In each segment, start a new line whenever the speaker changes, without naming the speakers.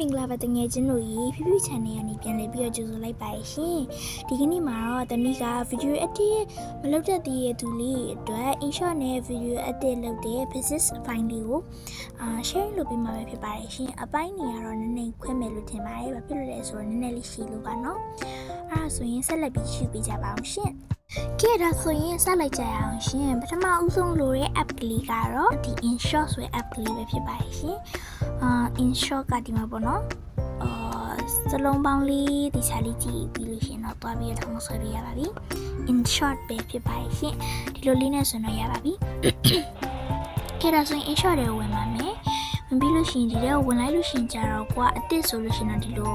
မင်္ဂလာပါတငယ်ချင်းတို့ရေဖြူဖြူ channel ကနေပြန်လည်ပြီးတော့ကြိုဆိုလိုက်ပါရရှင်ဒီကနေ့မှာတော့တမီးက video edit မလုပ်တတ်သေးတဲ့သူလေးတွေအတွက် InShot နဲ့ video edit လုပ်တဲ့ business အပိုင်းလေးကိုအာ share လုပ်ပေးမှာပဲဖြစ်ပါတယ်ရှင်အပိုင်းနေရတော့နည်းနည်းခွဲမယ်လို့ထင်ပါတယ်ဘာဖြစ်လို့လဲဆိုတော့နည်းနည်းလေးရှည်လို့ပါနော်အဲ့ဒါဆိုရင်ဆက်လက်ပြီးရှင်းပေးကြပါအောင်ရှင် ကဲဒါဆိုရင်စလိုက်ကြရအောင်ရှင်ပထမဦးဆုံးလိုတဲ့ app ကလေးကတော့ဒီ InShot ဆိုတဲ့ app ကလေးပဲဖြစ်ပါတယ်ရှင်အာ InShot ကဒီမှာပေါ့နော်အာစလုံးပေါင်းလေးဒီချာလေးကြည့်ပြီးလို့ရှရင်တော့တွားပြီးတော့ထောင်းဆွဲပေးရပါပြီ InShot ပဲဖြစ်ပါတယ်ရှင်ဒီလိုလေးနဲ့ဆိုတော့ရပါပြီကဲဒါဆိုရင် InShot တွေကိုဝင်ပါမယ် ဝင်ပြီးလို့ရှိရင်ဒီထဲကိုဝင်လိုက်လို့ရှိရင်ကြတော့ကွာအစ်စ်ဆိုလို့ရှိရင်တော့ဒီလို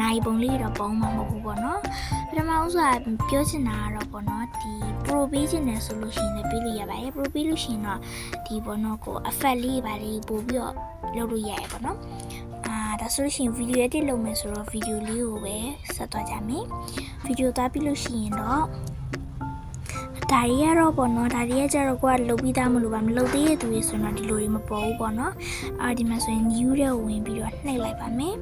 နိုင်ပုံလေးတော့ပုံမှာမဟုတ်ဘူးပေါ့နော်ပထမဦးစွာပြောချင်တာကတော့ပေါ့နော်ဒီ pro ပေးချင်တယ်ဆိုလို့ရှိရင်လည်းပေးလို့ရပါတယ် pro ပေးလို့ရှိရင်တော့ဒီပေါ့နော်ကို effect လေးပါလေးပို့ပြီးတော့လုပ်လို့ရတယ်ပေါ့နော်အာဒါဆိုလို့ရှိရင် video edit လုပ်မယ်ဆိုတော့ video လေးကိုပဲဆက်သွားကြမယ် video သားပြီးလို့ရှိရင်တော့ ဒါတွေကတော့ပေါ့နော်ဒါတွေကကြတော့ကိုကလုတ်ပြီးသားမလို့ပါမလုတ်သေးတဲ့သူတွေဆိုတော့ဒီလိုတွေမပေါ်ဘူးပေါ့နော်အာဒီမှာဆိုရင် new တဲ့ကိုဝင်ပြီးတော့နှိပ်လိုက်ပါမယ်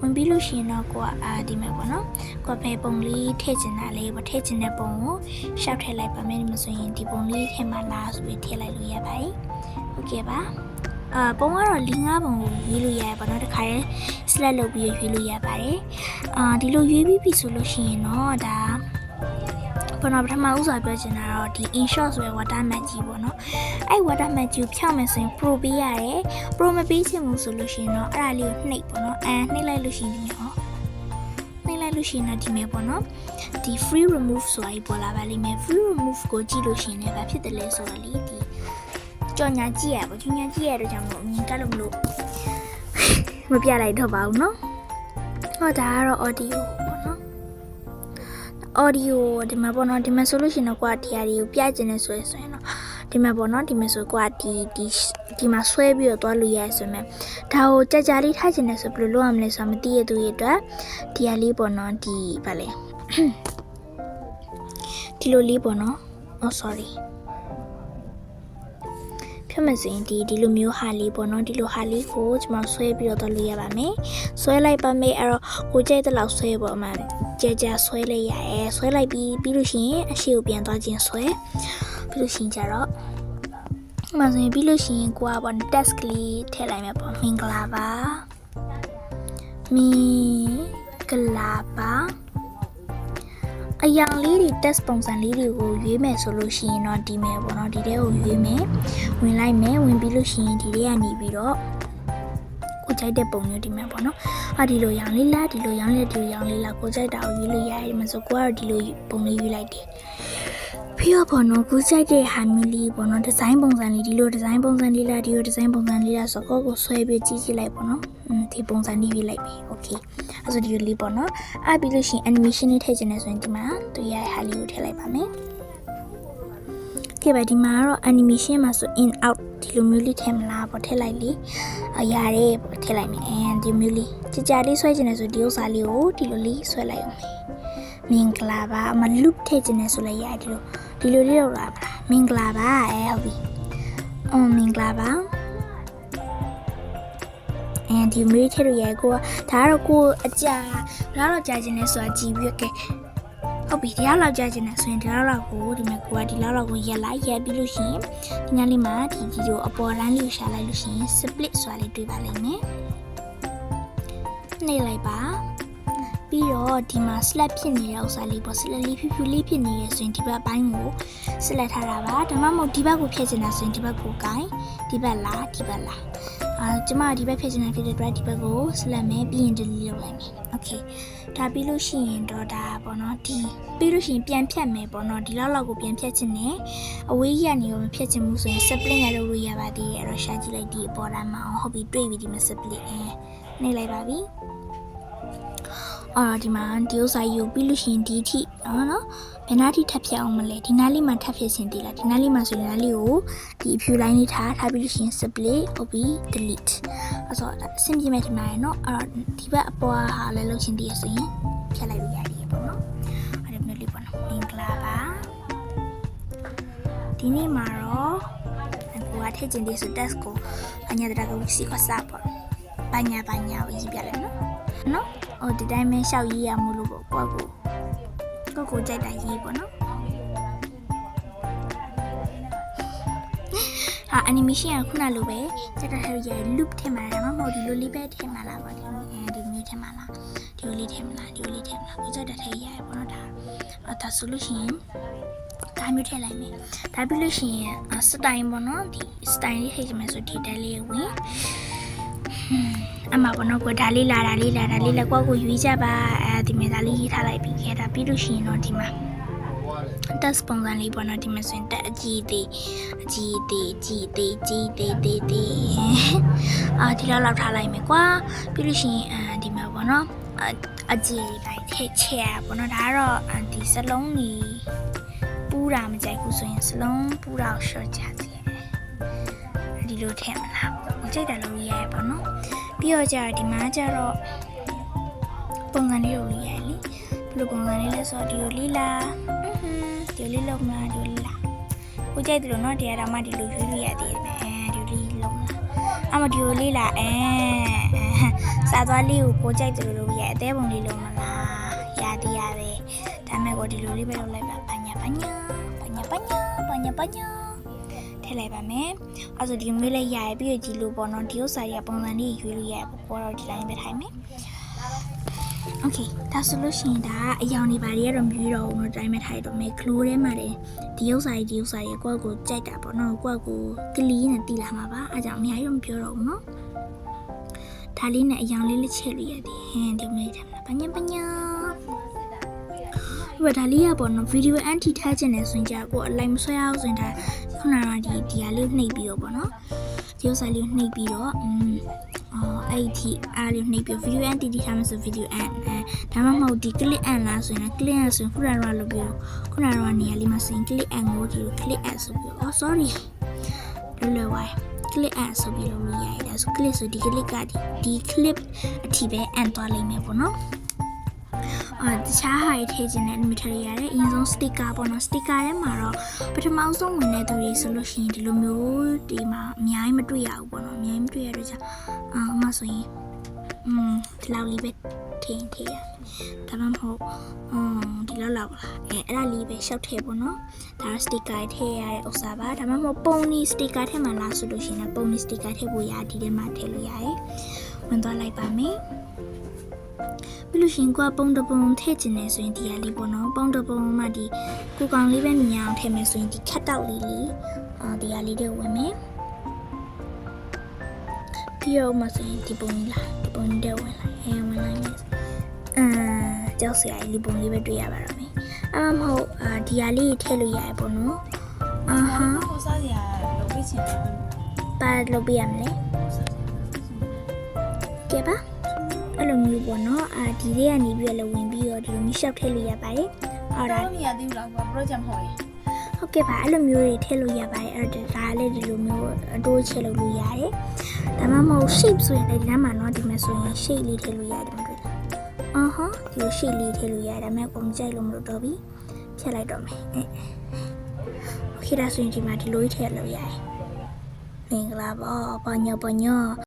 ဝင်ပြီးလို့ရှိရင်တော့ကိုကအာဒီမှာပေါ့နော်ကိုကဖယ်ပုံလေးထည့်ချင်တာလေးပေါ့ထည့်ချင်တဲ့ပုံကိုရှောက်ထည့်လိုက်ပါမယ်ဒီမှာဆိုရင်ဒီပုံလေးထည့်မှလားဆိုပြီးထည့်လိုက်လို့ရပါတယ်ဟုတ်ကဲ့ပါအာပုံကတော့၄၅ပုံကိုရွေးလို့ရတယ်ပေါ့နော်တခါရဲ select လုပ်ပြီးရွေးလို့ရပါတယ်အာဒီလိုရွေးပြီးပြီဆိုလို့ရှိရင်တော့ဒါ ကျွန်တော်ပထမဦးစွာပြောချင်တာတော့ဒီ inshot ဆိုတဲ့ water magic ပေါ့နော်အဲ့ water magic ကိုဖြောင်းမယ်ဆိုရင် pro ပေးရတယ် pro မပေးချင်ဘူးဆိုလို့ရှိရင်တော့အဲ့ဒါလေးကိုနှိပ်ပေါ့နော်အဲနှိပ်လိုက်လို့ရှိရင်ဒီမှာနှိပ်လိုက်လို့ရှိရင်တော့ဒီမှာပေါ့နော်ဒီ free remove ဆိုတာကြီးပေါ်လာပါလိမ့်မယ် free remove ကိုကြည့်လို့ရှိရင်လည်းဘာဖြစ်တယ်လဲဆိုတော့လေဒီကြော်ညာကြည့်ရပေါ့ကြော်ညာကြည့်ရတော့ကြောင့်မို့အမြင်ကလို့မလို့မပြလိုက်တော့ပါဘူးနော်ဟောဒါကတော့ audio audio ဒီမှာပေါ့နော်ဒီမှာဆိုလို့ရှိရင်တော့ကွာဒီဟာတွေကိုပြကျင်နေဆိုရဆိုရင်တော့ဒီမှာပေါ့နော်ဒီမှာဆိုကွာဒီဒီဒီမှာဆွဲပြီးတော့သွားလို့ရရဆိုရင်ဒါကိုကြကြလေးထားကျင်နေဆိုဘယ်လိုလုပ်ရမလဲဆိုတာမသိရသူရဲ့အတွက်ဒီဟာလေးပေါ့နော်ဒီဗာလေဒီလိုလေးပေါ့နော် oh sorry ဖြစ်မစင်ဒီဒီလိုမျိုးဟာလေးပေါ့နော်ဒီလိုဟာလေးကိုကျွန်မဆွဲပြီးတော့သွားလို့ရပါမယ်ဆွဲလိုက်ပါမယ်အဲ့တော့ကိုကြိုက်တဲ့လောက်ဆွဲပေါ့အမှ ကြကြဆွဲလိုက်ရရဲဆွဲလိုက်ပြီးပြီးလို့ရှိရင်အရှိကိုပြန်သွားခြင်းဆွဲပြီးလို့ရှိရင်ကြတော့မဆိုရင်ပြီးလို့ရှိရင်ကိုကပေါ့ test ကလေးထည့်လိုက်မယ်ပေါ့မင်္ဂလာပါမင်္ဂလာပါအယောင်လေးတွေ test ပုံစံလေးတွေကိုရွေးမယ်ဆိုလို့ရှိရင်တော့ဒီမယ်ပေါ့နော်ဒီတဲကိုရွေးမယ်ဝင်လိုက်မယ်ဝင်ပြီးလို့ရှိရင်ဒီလေးကနေပြီးတော့ ကြိုက်တဲ့ပုံမျိုးဒီမှာပေါ့နော်အာဒီလိုရောင်လေးလားဒီလိုရောင်လေးဒီလိုရောင်လေးလားကိုကြိုက်တာကိုယူလို့ရတယ်မဆိုကိုကတော့ဒီလိုပုံလေးယူလိုက်တယ်ပြီးတော့ပေါ့နော်ကိုကြိုက်တဲ့ဟာမျိုးလေးပေါ့နော်ဒီဇိုင်းပုံစံလေးဒီလိုဒီဇိုင်းပုံစံလေးလားဒီလိုဒီဇိုင်းပုံစံလေးလားဆိုတော့ကိုဆွဲပြီးကြည့်ကြည့်လိုက်ပေါ့နော်ဒီပုံစံလေးပြလိုက်ပြီ okay အဲ့ဆိုဒီလိုလေးပေါ့နော်အဲ့ပြီးလို့ရှိရင် animation လေးထည့်ခြင်းလဲဆိုရင်ဒီမှာသူရတဲ့ဟာလေးကိုထည့်လိုက်ပါမယ် ကဲပါဒီမှာကတော့ animation မှာဆို in out ဒီလိုမျိုးလေးထည့်မလားပေါ့ထည့်လိုက်လေအရာတွေပေါ့ထည့်လိုက်မယ်အဲဒီမျိုးလေးကြကြလေးဆွဲချင်တယ်ဆိုဒီဥစ္စာလေးကိုဒီလိုလေးဆွဲလိုက်အောင်မင်္ဂလာပါမ loop ထည့်ချင်တယ်ဆိုလည်းရတယ်ဒီလိုဒီလိုလေးတော့လာပါမင်္ဂလာပါအဲဟုတ်ပြီအော်မင်္ဂလာပါအဲဒီမေးထည့်လို့ရကိုကဒါကတော့ကိုအကြာဒါတော့ကြာချင်တယ်ဆိုတာကြည်ပြီးကဲ ဟုတ်ပြီဒီလောက်လောက်ကြာချင်တယ်ဆိုရင်ဒီလောက်လောက်ကိုဒီမှာကိုကဒီလောက်လောက်ကိုရက်လိုက်ရက်ပြီးလို့ရှိရင်ဒီညလေးမှာဒီဗီဒီယိုအပေါ်လမ်းလေးကိုရှာလိုက်လို့ရှိရင် split ဆိုတာလေးတွေ့ပါလိမ့်မယ်နှိပ်လိုက်ပါပြီးတော့ဒီမှာ slap ဖြစ်နေတဲ့ဥစ္စာလေးပေါ့ slap လေးဖြူဖြူလေးဖြစ်နေရဆိုရင်ဒီဘက်ဘိုင်းကို select ထားတာပါဒါမှမဟုတ်ဒီဘက်ကိုဖြည့်ချင်တာဆိုရင်ဒီဘက်ကိုကိုင်ဒီဘက်လားဒီဘက်လား အာကျမဒီဘက်ဖြည့်ချင်တာဖြစ်တဲ့အတွက်ဒီဘက်ကို select မယ်ပြီးရင် delete လုပ်လိုက်မယ် okay ဒါပြီးလို့ရှိရင်တော့ဒါပေါ့နော်ဒီပြီးလို့ရှိရင်ပြန်ဖြတ်မယ်ပေါ့နော်ဒီလောက်လောက်ကိုပြန်ဖြတ်ချင်တယ်အဝေးကြီးကနေရောမဖြတ်ချင်ဘူးဆိုရင် split နဲ့လုပ်လို့ရပါသေးတယ်အဲ့တော့ရှာကြည့်လိုက်ဒီအပေါ်တန်းမှာဟုတ်ပြီတွေ့ပြီဒီမှာ split အဲနေလိုက်ပါပြီ အော်ဒီမှာဒီဥစားယူပြီးလို့ရှိရင်ဒီအထိနော်နော်ဘယ်နာထိထပ်ဖြတ်အောင်မလဲဒီနားလေးမှာထပ်ဖြတ်ခြင်းတည်လားဒီနားလေးမှာဆိုရင်နားလေးကိုဒီအဖြူလိုင်းလေးထားထားပြီးလို့ရှိရင် split ဟုတ်ပြီ delete အဲ့ဆိုအဆင်ပြေမဲ့ဒီမှာရယ်နော်အဲ့တော့ဒီဘက်အပေါ်ဟာလည်းလုပ်ခြင်းတည်ရဆိုရင်ဖြတ်လိုက်လို့ရတယ်ပေါ့နော်အဲ့ဒါမျိုးလေးပေါ့နော်မင်္ဂလာပါဒီနေ့မှာတော့ကိုကထည့်ခြင်းတည်ဆို test ကိုအညာတရာကိုစီကစားပေါ့ဘာညာဘာညာကိုရေးပြလိုက်နော် နော်ဟိုဒီတိုင်းပဲရှောက်ရေးရမို့လို့ပေါ့ကိုယ့်ကိုကိုယ့်ကိုကြိုက်တာရေးပေါ့နော်ဟာ animation ကခုနလိုပဲစက်တာထဲရ loop ထဲမှာဒါမှမဟုတ်ဒီလိုလေးပဲထဲမှာလားပေါ့ဒီအဲဒီမျိုးထဲမှာလားဒီလိုလေးထဲမှာလားဒီလိုလေးထဲမှာလားကိုစက်တာထဲရရပေါ့နော်ဒါအဲ့ဒါဆိုလို့ရှိရင်ဒါမျိုးထည့်လိုက်မယ်ဒါပြီးလို့ရှိရင်စတိုင်ပေါ့နော်ဒီစတိုင်လေးထည့်ချင်မယ်ဆိုဒီတက်လေးဝင် အမဘောနော်ကိုဒါလေးလာဒါလေးလာဒါလေးလာကိုကိုရွေးကြပါအဲဒီမဲ့ဒါလေးရေးထားလိုက်ပြီးခဲ့တာပြီးလို့ရှိရင်တော့ဒီမှာတက်စပွန်ဆာလေးပေါ့နော်ဒီမှာဆိုရင်တက်အကြီးသေးအကြီးသေးကြီးသေးကြီးသေးသေးသေးအာဒီလောက်လောက်ထားလိုက်မယ်ကွာပြီးလို့ရှိရင်အဲဒီမှာပေါ့နော်အအကြီးလေးပိုင်းထည့်ချဲရပေါ့နော်ဒါကတော့ဒီစလုံးကြီးပူတာမကြိုက်ဘူးဆိုရင်စလုံးပူတာကို short ချစီဒီလိုထည့်မလားမကြိုက်တယ်လို့ရရပေါ့နော် ပြီးတော့ကြာဒီမှာကျတော့ပုံစံလေးကိုရေးရလေဘယ်လိုပုံစံလေးလဲဆိုတော့ဒီလိုလေးလားအင်းဟွန်းဒီလိုလေးလုံးမလားဒီလိုလေးလားကိုကြိုက်တယ်လို့နော်တရားတော်မှဒီလိုရွေးလို့ရသေးတယ်အဲဒီလိုလေးလုံးလားအမဒီလိုလေးလားအဲစာသွားလေးကိုကိုကြိုက်တယ်လို့လုပ်ရအသေးပုံလေးလုံးမလားရသေးရတယ်ဒါမဲ့ကိုဒီလိုလေးပဲလုပ်လိုက်ပါပညာပညာပညာပညာပညာပညာ ထည့်လိုက်ပါမယ်။အဲဆိုဒီမေးလေးရရပြီးတော့ဒီလိုပေါ့နော်ဒီဥစ္စာတွေကပုံစံလေးရွေးလို့ရပေါ့ကိုတော့ဒီတိုင်းပဲထိုင်မယ်။ Okay ဒါဆိုလို့ရှိရင်ဒါအယောင်တွေပါတွေကတော့မရွေးတော့ဘူးတော့တိုင်းပဲထိုင်တော့မယ်။ glow ထဲမှာလည်းဒီဥစ္စာတွေဒီဥစ္စာတွေကိုယ့်ကိုကြိုက်တာပေါ့နော်ကိုယ့်ကိုကလေးနဲ့တီလာမှာပါအဲကြောင့်အများကြီးမပြောတော့ဘူးနော်။ဒါလေးနဲ့အယောင်လေးလက်ချက်လို့ရသေးဟင်းဒီမေးတယ်မလားပညာပညာဝဒါလေးရပေါ့နော်ဗီဒီယိုအန်တီထားခြင်းနဲ့ဆိုရင်ကြာကိုအလိုက်မဆွဲအောင်ဆိုရင်ဒါ ခုနကဒီဒီဟာလေးနှိပ်ပြီးတော့ပေါ့နော်ဒီဥစ္စာလေးကိုနှိပ်ပြီးတော့อืมအော်အဲ့ဒီအားလေးနှိပ်ပြီးဗီဒီယိုအန်တီထားမှဆိုဗီဒီယိုအန်အဲဒါမှမဟုတ်ဒီ click အန်လားဆိုရင် click အန်ဆိုရင်ခုနကတော့လုပ်ပြီးတော့ခုနကတော့နေရာလေးမှာဆိုရင် click အန်ကိုဒီလို click အန်ဆိုပြီးတော့ sorry လွယ်လွယ်ဝိုင်း click add ဆိုပြီးတော့လို့ရရတယ်ဆို click ဆိုဒီ click ကဒီဒီ clip အထိပဲအန်သွားလိမ့်မယ်ပေါ့နော် အာတခြားဟာတွေထည့်ခြင်းနဲ့ material ရတယ်အရင်ဆုံး sticker ပေါ့နော် sticker ထဲမှာတော့ပထမဆုံးဝင်တဲ့သူတွေဆိုလို့ရှိရင်ဒီလိုမျိုးဒီမှာအများကြီးမတွေ့ရဘူးပေါ့နော်အများကြီးမတွေ့ရတော့じゃအာအမဆိုရင်อืมဒီလောက်လေးပဲထည့်ထည့်ရဒါမှမဟုတ်อืมဒီလောက်လောက်လားအဲအဲ့ဒါလေးပဲရှောက်ထည့်ပေါ့နော်ဒါ sticker ထည့်ရတဲ့ဥစ္စာပါဒါမှမဟုတ်ပုံနီ sticker ထည့်မှလားဆိုလို့ရှိရင်ပုံနီ sticker ထည့်ဖို့ရဒီထဲမှာထည့်လို့ရတယ်ဝင်သွားလိုက်ပါမယ် ပြီးလို့ရှိရင်ကိုကပုံတပုံထည့်ခြင်းနေဆိုရင်ဒီဟာလေးပေါ့နော်ပုံတပုံမှဒီကိုကောင်လေးပဲမြင်အောင်ထည့်မယ်ဆိုရင်ဒီခတ်တောက်လေးလေးအာဒီဟာလေးတွေဝင်မယ်ပြီးတော့မှဆိုရင်ဒီပုံလေးလားဒီပုံလေးတွေဝင်လိုက်အဲဝင်လိုက်မယ်အာကြောက်စရာကြီးဒီပုံလေးပဲတွေ့ရပါတော့မယ်အမမဟုတ်အာဒီဟာလေးထည့်လို့ရတယ်ပေါ့နော်အာဟာ
ကိုစားရလုပ်ပေးချင်တယ်
ပါလုပ်ပြရမလဲကဲပါ အဲ့လိုမျိုးပေါ့နော်အာဒီလေးကနေပြီးတော့လည်းဝင်ပြီးတော့ဒီလိုမျိုးရှောက်ထည့်လို့ရပါတယ်အော်ဒါ
တော့မရသေးဘူးလားကွာ project မဟုတ်ရင်
ဟုတ်ကဲ့ပါအဲ့လိုမျိုးတွေထည့်လို့ရပါတယ်အဲ့ဒါဒါလည်းဒီလိုမျိုးအတိုးချဲလုပ်လို့ရတယ်ဒါမှမဟုတ် shape ဆိုရင်လည်းဒီနားမှာနော်ဒီမှာဆိုရင် shape လေးထည့်လို့ရတယ်မတွေ့လားအော်ဟောဒီလို shape လေးထည့်လို့ရတယ်ဒါပေမဲ့ကိုမကြိုက်လို့မလို့တော့ပြီဖြတ်လိုက်တော့မယ်အဲโอเคဒါဆိုရင်ဒီမှာဒီလိုကြီးထည့်လို့ရတယ်မင်္ဂလာပါပညာပညာ